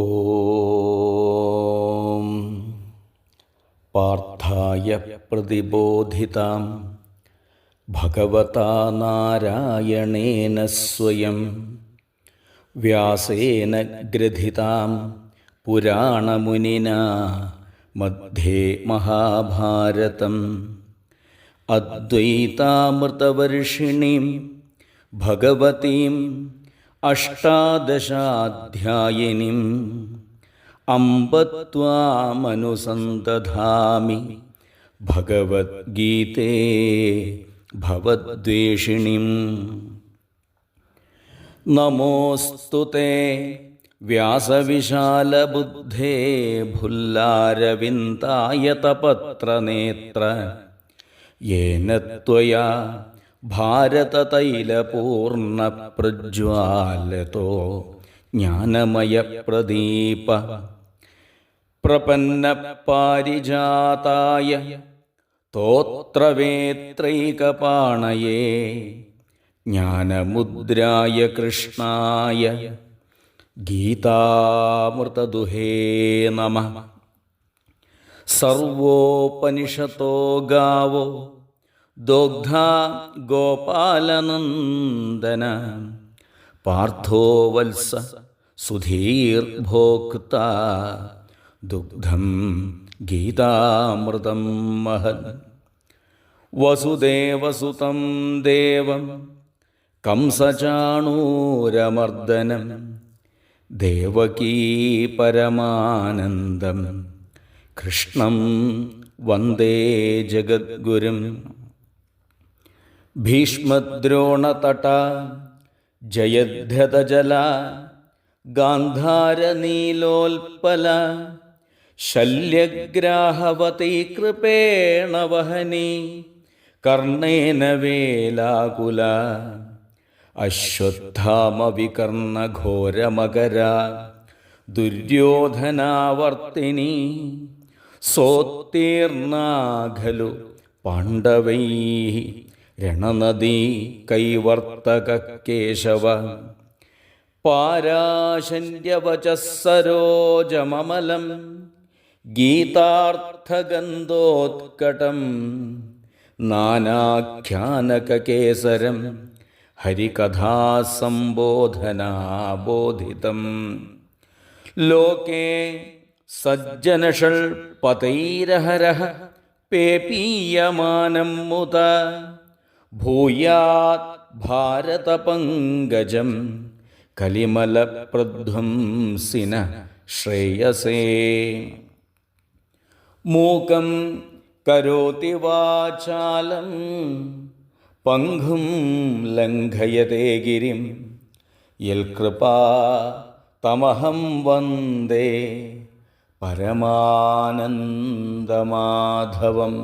ॐ पार्थाय प्रतिबोधितां भगवता नारायणेन स्वयं व्यासेन ग्रथितां पुराणमुनिना मध्ये महाभारतम् अद्वैतामृतवर्षिणीं അഷ്ടാദശാധ്യായിനിം അമ്പത്വാമനുസന്തധാമി ഭഗവത്ഗീതേ ഭവദ്വേഷിണിം. നമോസ്തു തേ വ്യാസവിശാലബുദ്ധേ ഭുല്ലാരവിന്ദായ തപത്ര നേത്ര യേന ഭാരതതൈലപൂർണപ്രജ്വാലതോ ജ്ഞാനമയ പ്രദീപ പ്രപന്ന പാരിജാതായ തോത്രവേത്രൈകപാണയേ ജ്ഞാനമുദ്രായ കൃഷ്ണായ ഗീതാമൃതദുഹേ നമ. സർവോപനിഷത്തോ ഗാവോ ദോഗ്ധ ഗോപാലനന്ദന. പാർത്ഥോവത്സ സുധീർഭോക്ത ദുഗ്ധം ഗീതാമൃതം മഹൻ. വസുദേവസുതം ദേവം. കംസചാണൂരമർദ്ദനം. ദേവകീ പരമാനന്ദം. കൃഷ്ണം വന്ദേ ജഗദ്ഗുരും. ഭീഷ്മദ്രോണതട ജയധ്രതജല ഗാന്ധാരനീലോൽപ്പല ശല്യഗ്രാഹവതി കൃപേണ വഹനി കർണേന വേലാകുല അശ്വത്ഥാമവികർണഘോരമകര ദുര്യോധനാവർത്തിനി സോത്തീർണാഖലു പാണ്ഡവൈ രണനദീ കൈവർത്തക കേശവ. പാരാശന്യവചസ്സരോജമമലം ഗീതാർത്ഥഗന്ധോത്കടം നാനാഖ്യാനകേസരം ഹരികഥാസംബോധനാബോധിതം. ലോകേ സജ്ജനഷൾ പതൈരഹരഃ പേപീയമാനം മുത ഭൂയാത് ഭാരതപങ്കജം കലിമലപ്രധ്വംസിന ശ്രേയസേ മൂകം കരോതി വാചാലം പങ്കും ലംഘയതേ ഗിരിം യൽകൃപാ തമഹം വന്ദേ പരമാനന്ദമാധവം